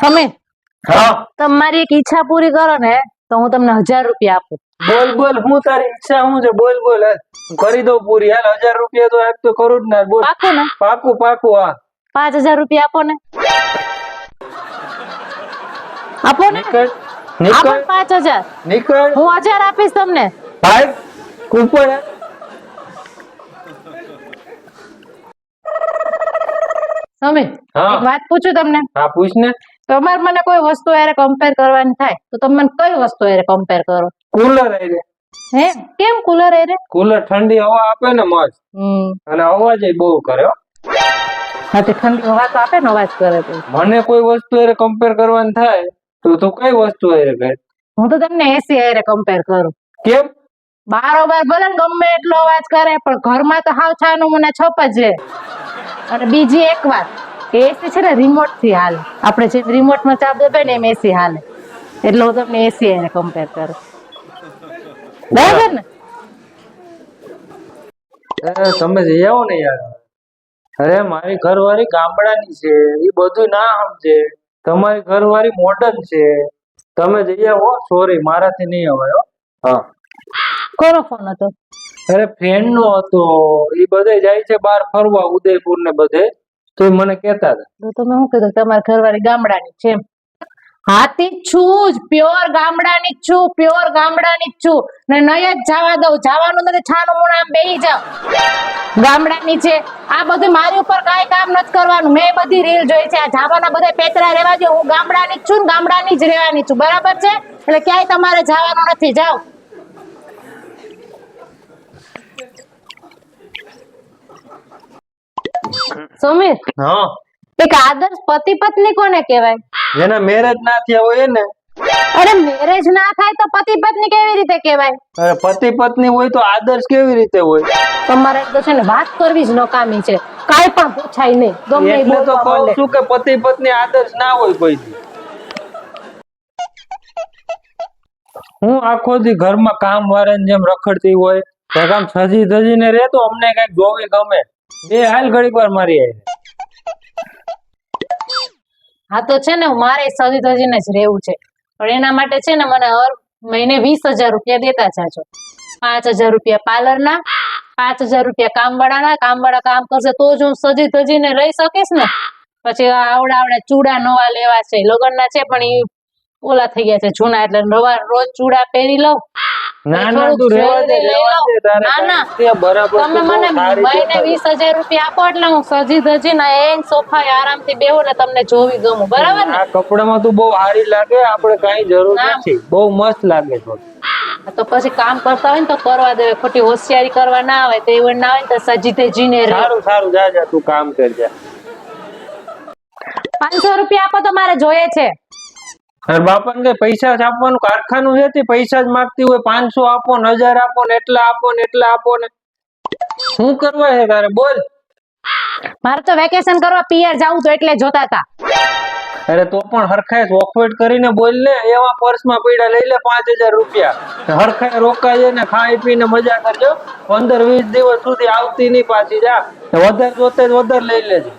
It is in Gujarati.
સમીર હા. તમારી એક ઈચ્છા પૂરી કરો ને તો હું તમને હજાર રૂપિયા આપું. બોલ બોલ હું તારી ઈચ્છા શું છે? બોલ બોલ હાલ. હું કરી દઉં પૂરી હાલ. હજાર રૂપિયા તો આપ તો કરું જ ના બોલ. પાકું ને? પાકું પાકું હા. પાંચ હજાર રૂપિયા આપો ને. આપો ને? નીકળ આપો નીકળ ને પાંચ હજાર. નીકળ. હું હજાર આપીશ તમને. ભાઈ ઉપર હે. સમીર હા. એક વાત પૂછું તમને. હા પૂછ ને તમારે મને કોઈ વસ્તુ હારે કમ્પેર કરવાની થાય તો તમે મને કઈ વસ્તુ યારે કમ્પેર કરો? કુલર આઈ હે? કેમ કુલર હારે? કુલર ઠંડી હવા આપે ને મસ્ત હમ. અને અવાજ બહુ કરે હો. તે ઠંડી હવા તો આપે ને અવાજ કરે તો. મને કોઈ વસ્તુ હારે કમ્પેર કરવાની થાય તો તું કઈ વસ્તુ હારે કહે હું તો તમને એસી હારે કમ્પેર કરું. કેમ? બારોબાર ભલે ગમે એટલો અવાજ કરે પણ ઘરમાં તો હાવ છાનું મને છપ જ અને બીજી એક વાત એસી છે ને રિમોટથી હાલે. આપણે જે રિમોટમાં ચાપ દબાય ને એમ એસી હાલે. એટલે હું તમને એસી એને કમ્પેર કરું. બરાબર ને? તમે જઈ આવો ને યાર. અરે મારી ઘરવાળી ગામડાની છે. એ બધું ના સમજે. તમારી ઘરવાળી મોડર્ન છે. તમે જઈ આવો સોરી મારાથી નહીં અવાયો હો. હા. કોનો ફોન હતો? અરે ફ્રેન્ડ નો હતો. એ બધે જાય છે બહાર ફરવા ઉદયપુર ને બધે. તો એ મને કહેતા હતા. તમે શું કીધું? તમારા ઘરવાળી ગામડાની છે હાથી છું જ, પ્યોર ગામડાની છું, પ્યોર ગામડાની છું. ને નહીં જ જવા દઉં, જવાનું નથી, છાનું મુણ આમ બેહી જાવ ગામડાની છે. આ બધું મારી ઉપર કાંઈ કામ નથી કરવાનું. મેં બધી રીલ જોઈ છે. આ જાવાના બધા પેતરા રહેવા દે હું ગામડાની જ છું ને ગામડાની જ રહેવાની છું. બરાબર છે? એટલે ક્યાંય તમારે જવાનું નથી. જાઓ. સમીર હા. એક આદર્શ પતિ પત્ની કોને કહેવાય? જેના મેરેજ ના થયા હોય ને અરે મેરેજ ના થાય તો પતિ પત્ની કેવી રીતે કહેવાય? અરે પતિ પત્ની હોય તો આદર્શ કેવી રીતે હોય? તમારે તો છે ને વાત કરવી જ નકામી છે. કાઈ પણ પૂછાય નહીં. ગમે એટલે તો કહું છું કે પતિ પત્ની આદર્શ ના હોય કોઈ હું આખો દી ઘરમાં કામ વાળાની જેમ રખડતી હોય કામ સજી ધજીને ને તો અમને કંઈક જોવી ગમે. બે હાલ ઘડીક વાર મારી હા તો છે ને મારે સજી ધજીને જ રહેવું છે. પણ એના માટે છે ને, મને હર મહિને વીસ હજાર રૂપિયા દેતા જાજો. પાંચ હજાર રૂપિયા પાર્લરના, પાંચ હજાર રૂપિયા કામવાળાના, કામવાળા કામ કરશે તો જ હું સજી ધજીને રહી શકીશ ને. પછી આવડા આવડા ચૂડા નવા લેવા છે, લગ્નના છે, પણ ઈ ઓલા થઈ ગયા છે જૂના, એટલે નવા રોજ ચૂડા પહેરી લઉં. ના ના તું રેવા દે jewelry દે તારે ના, ના. બરાબર તમે મને સારી મહિને દેખાય. વીસ હજાર રૂપિયા આપો એટલે હું સજી ધજી ને એન સોફા આરામથી બેહું ને તમને જોવી ગમું. બરાબર ને? આ કપડામાં તું બહુ સારી લાગે આપણે કાંઈ જરૂર. નથી. બહુ મસ્ત લાગે છો. તો પછી કામ કરતા હોય ને તો કરવા દેવે ખોટી હોશિયારી કરવા ના આવે તો એવું ના હોય ને તો સજી ધજીને ને સારું સારું જા જા તું કામ કરજે. પાંચસો રૂપિયા આપો તો મારે જોઈએ છે. અરે બાપાને કઈ પૈસા જ આપવાનું કારખાનું છે તે પૈસા જ માંગતી હોય પાંચસો આપો ને હજાર આપો ને એટલા આપો ને એટલા આપો ને. શું કરવા છે તારે? બોલ. મારે તો વેકેશન કરવા પિયર જાવું તો એટલે જોતા હતા અરે તો પણ હરખાય ઓફવેટ કરીને બોલ ને એવા પર્સમાં પૈડા લઈ લે પાંચ હજાર રૂપિયા. હરખાય રોકાય ને ખાઈ પીને મજા કરજો. પંદર વીસ દિવસ સુધી આવતી નહીં પાછી જા. વધારે જોતે જ વધારે લઈ લેજે.